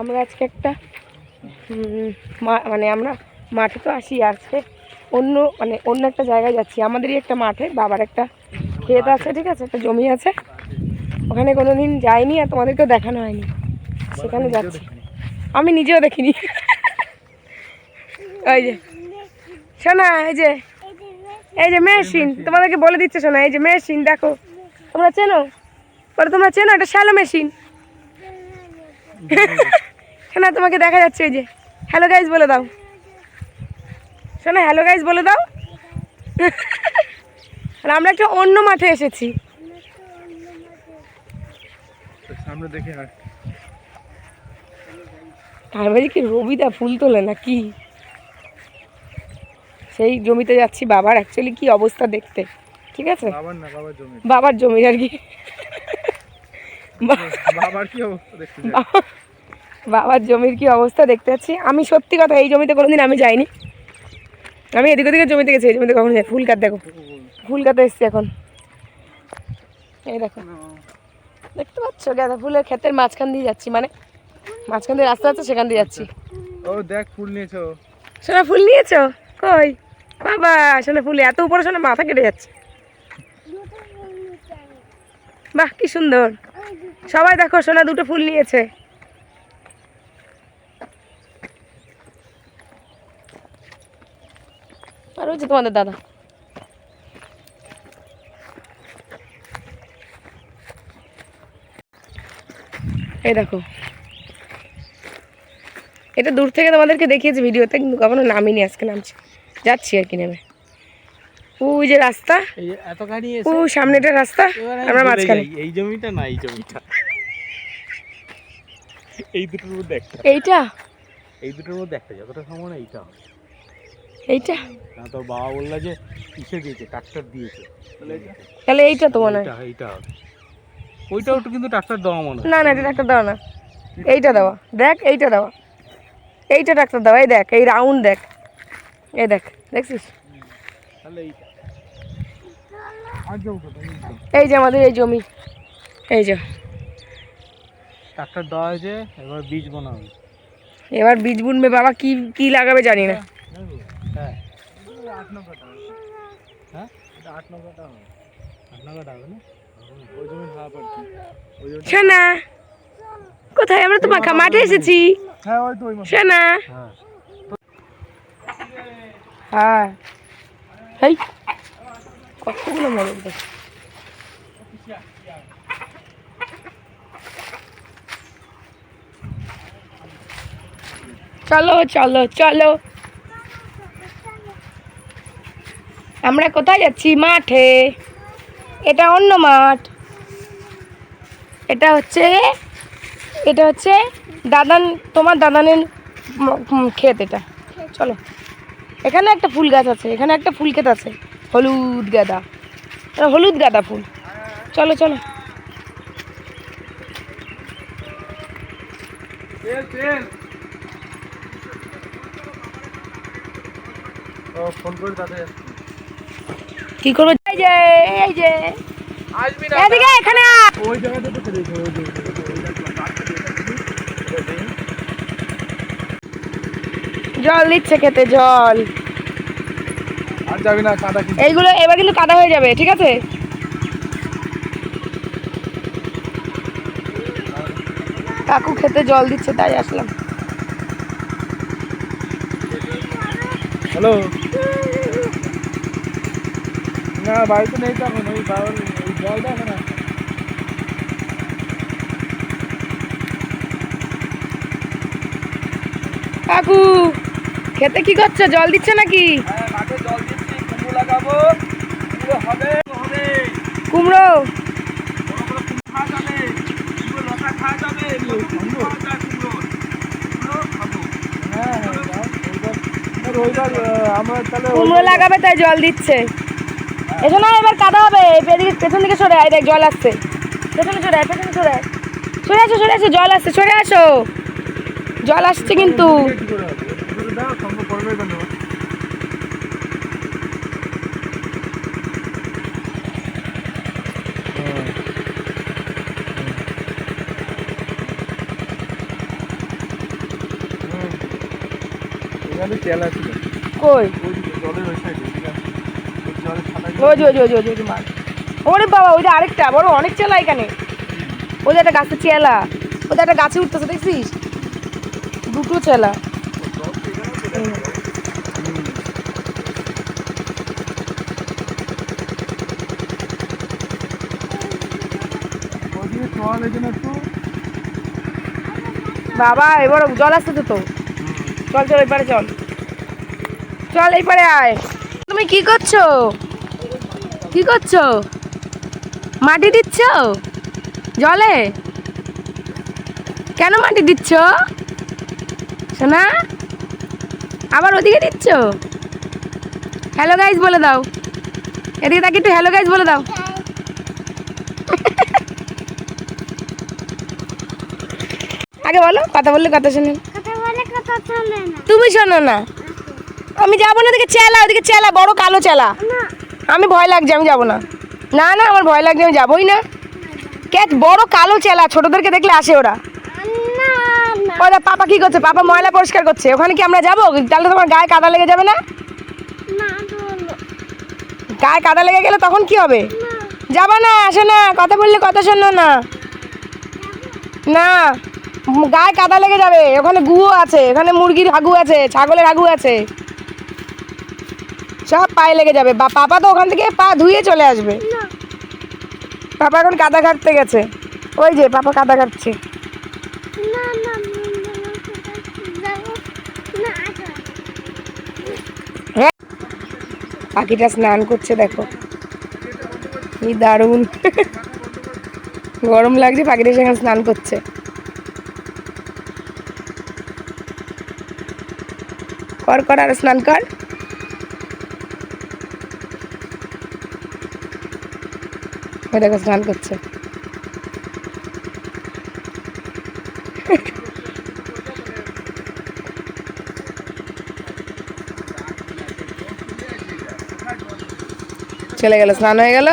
আমরা আজকে একটা মানে আমরা মাঠে তো আসি আজকে। অন্য মানে অন্য একটা জায়গায় যাচ্ছি। আমাদেরই একটা মাঠে, বাবার একটা ক্ষেত আছে, ঠিক আছে? একটা জমি আছে। ওখানে কোনো দিন যাইনি আর তোমাদেরকেও দেখানো হয়নি। সেখানে যাচ্ছি। আমি নিজেও দেখিনি। ওই যে শোনা এই যে এই যে মেশিন। তোমাদেরকে বলে দিচ্ছে শোনা এই যে মেশিন, দেখো। তোমরা চেনো? বলো তোমরা চেনো এটা শ্যালো মেশিন। শোনা তোমাকে দেখা যাচ্ছে ওই যে। হ্যালো গাইজ বলে দাও। শোনা হ্যালো গাইজ বলে দাও। আর আমরা একটা অন্য মাঠে এসেছি। তার বাড়ি কি রবিদা ফুল তোলে না কি সেই জমিতে যাচ্ছি বাবার অ্যাকচুয়ালি কি অবস্থা দেখতে। ঠিক আছে? বাবার জমি। বাবার আর কি। বাবার কি অবস্থা দেখতে বাবার জমির কি অবস্থা দেখতে পাচ্ছি? আমি সত্যি কথা এই জমিতে কোনোদিন আমি যাইনি। আমি এদিক ওদিকে জমিতে গেছি এই জমিতে কখনো যাই ফুল গাছ দেখো। ফুল গাছে এসছি এখন। এই দেখো। দেখতে পাচ্ছ? গাঁদা ফুলের ক্ষেতের মাঝখান দিয়ে যাচ্ছি মানে মাঝখান দিয়ে রাস্তা আছে সেখান দিয়ে যাচ্ছি। ও দেখ ফুল নিয়েছো। সোনা ফুল নিয়েছো? কই? বাবা সোনা ফুল এত উপরে সোনা মাথা কেটে যাচ্ছে। বাহ কি সুন্দর। সবাই দেখো সোনা দুটো ফুল নিয়েছে। আর হচ্ছে তোমাদের দাদা। এই দেখো। এটা দূর থেকে তোমাদেরকে দেখিয়েছি ভিডিওতে কিন্তু কখনো নামিনি আজকে নামছি। যাচ্ছি আর কি নেমে। ওই যে রাস্তা। এই এত গাড়ি ও সামনেটা রাস্তা আমরা মাঝখানে। এই জমিটা না এই জমিটা। এই দুটোর মধ্যে একটা। এইটা? এই দুটোর মধ্যে একটা যতটা সম্ভব এইটা। এইটা? না তোর বাবা বলল যে কিসে দিয়েছে? ট্রাক্টর দিয়েছে। তাহলে এইটা। তো মনে হয়। এইটা ওইটাও তো কিন্তু ট্রাক্টর দেওয়া মনে না না এটা একটা দাও না। এইটা দেওয়া। দেখ এইটা দেওয়া। এইটা ডাক্তার দেওয়া। এই দেখ এই রাউন্ড দেখ। এই দেখ দেখছিস? তাহলে এইটা। এই যে আমাদের এই জমি। এই যে। ট্রাক্টর দেওয়া হয়েছে এবার বীজ এবার বীজ বুনবে বাবা কি কি লাগাবে জানি না। হ্যাঁ। আট ন কাটা হ্যাঁ আট কাটা হবে আট কাটা হবে না কোথায় আমরা তো মাখা মাঠে এসেছি হ্যাঁ। হ্যাঁ। হ্যাঁ এই কতগুলো দেখ। চলো চলো চলো। আমরা কোথায় যাচ্ছি? মাঠে। এটা অন্য মাঠ। এটা হচ্ছে এটা হচ্ছে দাদান, তোমার দাদানের ক্ষেত এটা। চলো। এখানে একটা ফুল গাছ আছে, এখানে একটা ফুল ক্ষেত আছে। হলুদ গাঁদা। হলুদ গাঁদা ফুল। চলো চলো। কি করব? এই যে এই যে। এদিকে এখানে ওই জায়গাটা তো জল দিচ্ছে খেতে জল। যাবি না কিন্তু। এইগুলো এবার কিন্তু কাদা হয়ে যাবে ঠিক আছে? কাকু খেতে জল দিচ্ছে তাই আসলাম। হ্যালো? না বাড়িতে নেই তো এখন ওই বাবার জলটা এখন আছে। কাকু খেতে কি করছ? জল দিচ্ছে নাকি হ্যাঁ মাঠে জল দিচ্ছি কুমড়ো। লাগাবো কুমড়ো হ্যাঁ হ্যাঁ কুমড়ো লাগাবে তাই জল দিচ্ছে। এসো না এবার কাদা হবে। এদিকে পেছন দিকে সরে আয় দেখ জল আসছে। পেছনে সরে আয় পেছনে সরে আয়। সরে আসো সরে আসো জল আসছে সরে আসো। জল আসছে কিন্তু কি করে হবে দাও সঙ্গে করবে কেন কই? ওরে বাবা আরেকটা। অনেক এখানে। ওই যে একটা গাছের চেলা। একটা গাছে উঠতেছে, দেখছিস? দুটো বাবা, এবার জল আসছে তো। চল চল এই পারে চল চল এই পারে আয়। তুমি কি করছ? কি করছ? মাটি দিচ্ছ? জলে? কেন মাটি দিচ্ছ? শোনা আবার ওদিকে দিচ্ছ? হ্যালো গাইজ বলে দাও। এদিকে তাকে একটু হ্যালো গাইজ বলে দাও। আগে বলো কথা বললে কথা শুনে। কথা বলে কথা চলে না। তুমি শোনো না। আমি যাব না ওদিকে চেলা ওদিকে চেলা বড় কালো চেলা। আমি ভয় লাগছে আমি যাব না। না না আমার ভয় লাগছে আমি যাবোই না। কে বড় কালো চেলা ছোটদেরকে দেখলে আসে ওরা। ওরা পাপা কি করছে? পাপা ময়লা পরিষ্কার করছে। ওখানে কি আমরা যাব? তাহলে তোমার গায়ে কাদা লেগে যাবে না? না গায়ে কাদা লেগে গেলে তখন কি হবে? যাব না আসো না কথা বললে কথা শোনো না। না গায়ে কাদা লেগে যাবে। ওখানে গুও আছে ওখানে মুরগির হাগু আছে ছাগলের হাগু আছে। সব পায়ে লেগে যাবে। বা পাপা তো ওখান থেকে পা ধুয়ে চলে আসবে। পাপা এখন কাদা ঘাটতে গেছে। ওই যে পাপা কাদা আসো হ্যাঁ। পাখিটা স্নান করছে দেখো। কি দারুণ। গরম লাগছে পাখিটা সেখানে স্নান করছে। কর কর আর স্নান কর। ওই দেখো স্নান করছে। চলে গেল স্নান হয়ে গেল।